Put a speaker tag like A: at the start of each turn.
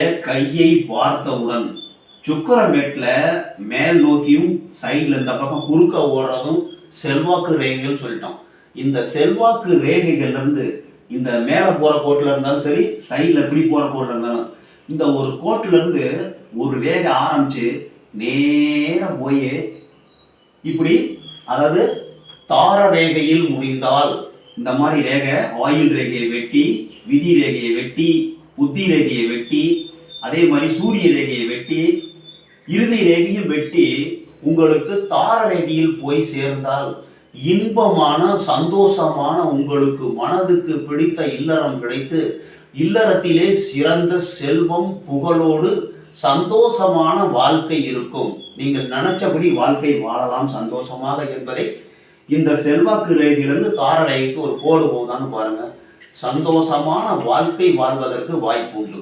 A: கையை பார்த்தவுடன் சுக்கரமேட்டில் மேல் நோக்கியும் சைடில் இந்த பக்கம் குறுக்க ஓடுறதும் செல்வாக்கு ரேகைகள் சொல்லிட்டோம். இந்த செல்வாக்கு ரேகைகள்லேருந்து இந்த மேலே போகிற கோட்டில் இருந்தாலும் சரி சைடில் இப்படி போகிற கோட்டில் இருந்தாலும் இந்த ஒரு கோட்டில் இருந்து ஒரு ரேகை ஆரம்பித்து நேராக போய் இப்படி அதாவது தார ரேகையில் முடிந்தால் இந்த மாதிரி ரேகை ஆயுள் ரேகையை வெட்டி விதி ரேகையை வெட்டி புத்தி ரேகையை வெட்டி அதே மாதிரி சூரிய ரேகையை வெட்டி இறுதி ரேகையும் வெட்டி உங்களுக்கு தார ரேகையில் போய் சேர்ந்தால் இன்பமான சந்தோஷமான உங்களுக்கு மனதுக்கு பிடித்த இல்லறம் கிடைத்து இல்லறத்திலே சிறந்த செல்வம் புகழோடு சந்தோஷமான வாழ்க்கை இருக்கும். நீங்கள் நினைச்சபடி வாழ்க்கை வாழலாம் சந்தோஷமாக என்பதை. இந்த செல்வாக்கு ரேகையிலிருந்து தார ரேகைக்கு ஒரு கோடு போகுதான்னு பாருங்க. சந்தோஷமான வாழ்க்கை வாழ்வதற்கு வாய்ப்பு உண்டு.